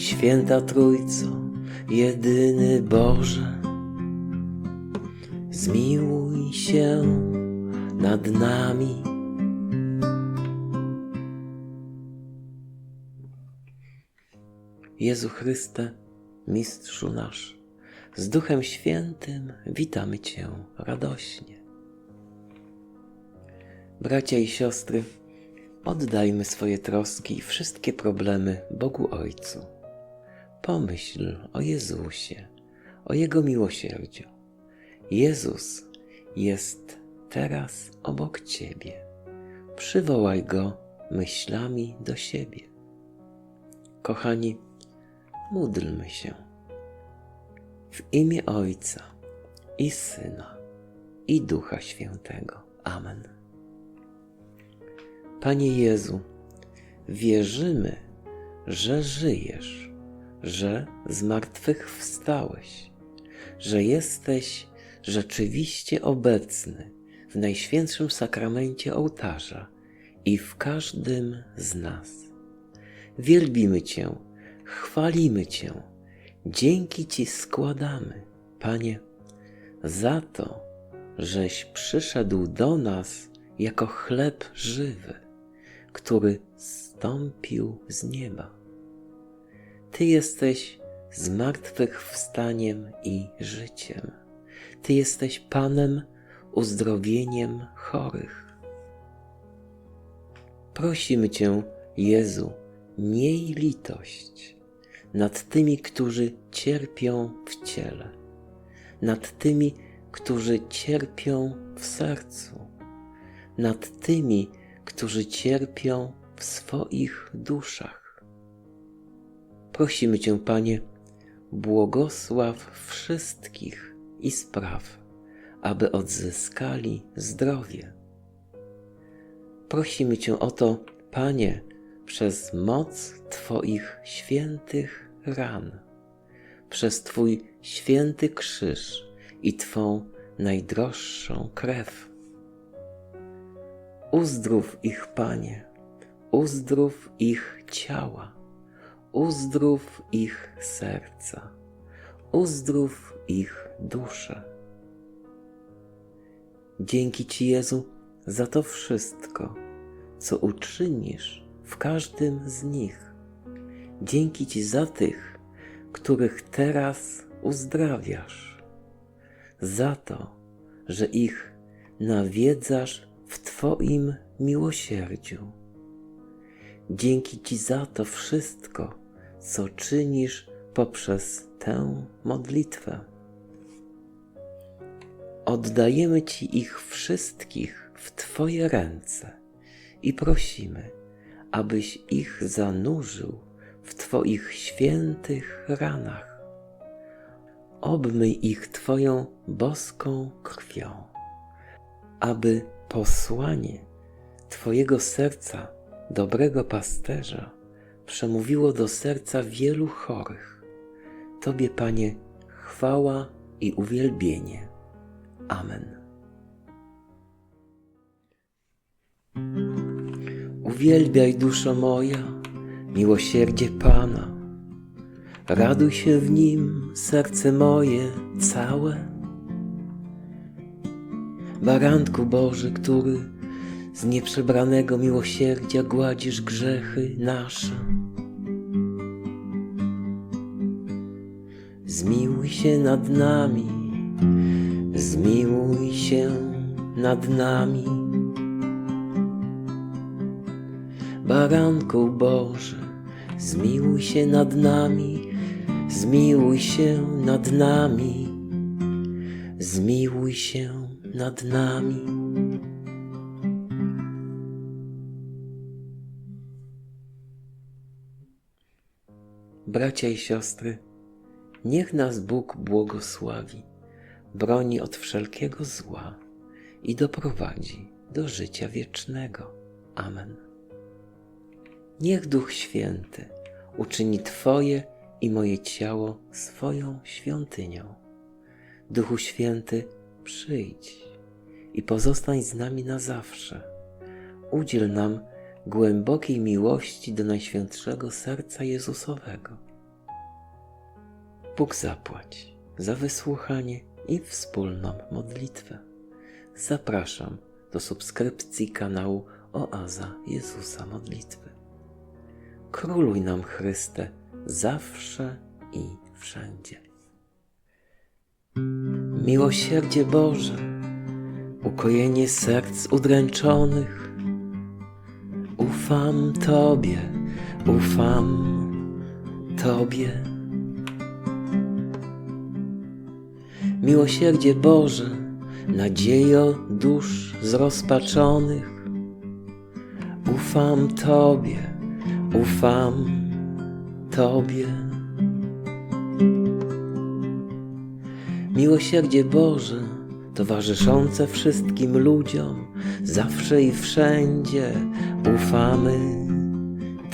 Święta Trójco, jedyny Boże, zmiłuj się nad nami. Jezu Chryste, Mistrzu nasz, z Duchem Świętym witamy Cię radośnie. Bracia i siostry, oddajmy swoje troski i wszystkie problemy Bogu Ojcu. Pomyśl o Jezusie, o Jego miłosierdziu. Jezus jest teraz obok Ciebie. Przywołaj Go myślami do siebie. Kochani, módlmy się. W imię Ojca i Syna i Ducha Świętego. Amen. Panie Jezu, wierzymy, że żyjesz, że z martwych wstałeś, że jesteś rzeczywiście obecny w Najświętszym Sakramencie ołtarza i w każdym z nas. Wielbimy Cię, chwalimy Cię, dzięki Ci składamy, Panie, za to, żeś przyszedł do nas jako chleb żywy, który stąpił z nieba. Ty jesteś zmartwychwstaniem i życiem. Ty jesteś Panem uzdrowieniem chorych. Prosimy Cię, Jezu, miej litość nad tymi, którzy cierpią w ciele, nad tymi, którzy cierpią w sercu, nad tymi, którzy cierpią w swoich duszach. Prosimy Cię, Panie, błogosław wszystkich i spraw, aby odzyskali zdrowie. Prosimy Cię o to, Panie, przez moc Twoich świętych ran, przez Twój święty krzyż i Twą najdroższą krew. Uzdrów ich, Panie, uzdrów ich ciała, uzdrów ich serca, uzdrów ich dusze. Dzięki Ci, Jezu, za to wszystko, co uczynisz w każdym z nich. Dzięki Ci za tych, których teraz uzdrawiasz, za to, że ich nawiedzasz w Twoim miłosierdziu. Dzięki Ci za to wszystko, co czynisz poprzez tę modlitwę. Oddajemy Ci ich wszystkich w Twoje ręce i prosimy, abyś ich zanurzył w Twoich świętych ranach. Obmyj ich Twoją boską krwią, aby posłanie Twojego serca, dobrego pasterza, przemówiło do serca wielu chorych. Tobie, Panie, chwała i uwielbienie. Amen. Uwielbiaj, duszo moja, miłosierdzie Pana. Raduj się w nim, serce moje całe. Baranku Boży, który z nieprzebranego miłosierdzia gładzisz grzechy nasze. Zmiłuj się nad nami, zmiłuj się nad nami. Baranku Boży, zmiłuj się nad nami, zmiłuj się nad nami, zmiłuj się nad nami. Bracia i siostry, Niech nas Bóg błogosławi, broni od wszelkiego zła i doprowadzi do życia wiecznego. Amen. Niech Duch Święty uczyni Twoje i moje ciało swoją świątynią. Duchu Święty, przyjdź i pozostań z nami na zawsze. Udziel nam głębokiej miłości do Najświętszego Serca Jezusowego. Bóg zapłać za wysłuchanie i wspólną modlitwę. Zapraszam do subskrypcji kanału Oaza Jezusa Modlitwy. Króluj nam Chryste zawsze i wszędzie. Miłosierdzie Boże, ukojenie serc udręczonych, ufam Tobie, ufam Tobie. Miłosierdzie Boże, nadziejo dusz zrozpaczonych, ufam Tobie, ufam Tobie. Miłosierdzie Boże, towarzyszące wszystkim ludziom, zawsze i wszędzie, ufamy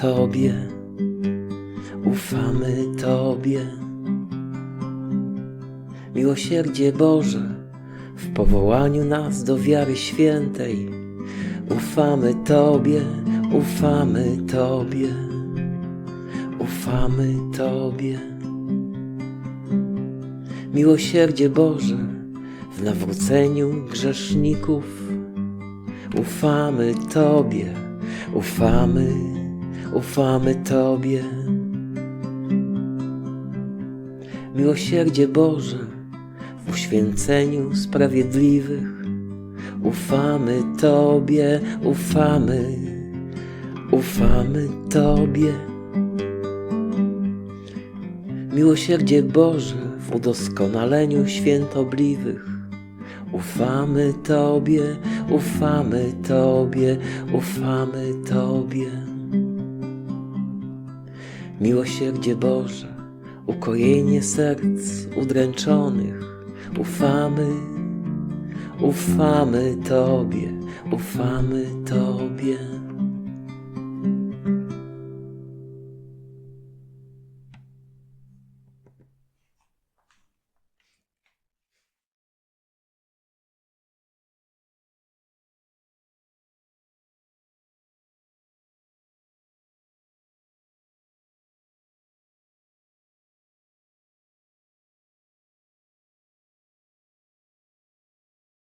Tobie, ufamy Tobie. Miłosierdzie Boże, w powołaniu nas do wiary świętej, ufamy Tobie, ufamy Tobie, ufamy Tobie. Miłosierdzie Boże, w nawróceniu grzeszników, ufamy Tobie, ufamy, ufamy Tobie. Miłosierdzie Boże, w uświęceniu sprawiedliwych, ufamy Tobie, ufamy, ufamy Tobie. Miłosierdzie Boże w udoskonaleniu świętobliwych, ufamy Tobie, ufamy Tobie, ufamy Tobie. Miłosierdzie Boże, ukojenie serc udręczonych, ufamy, ufamy Tobie, ufamy Tobie.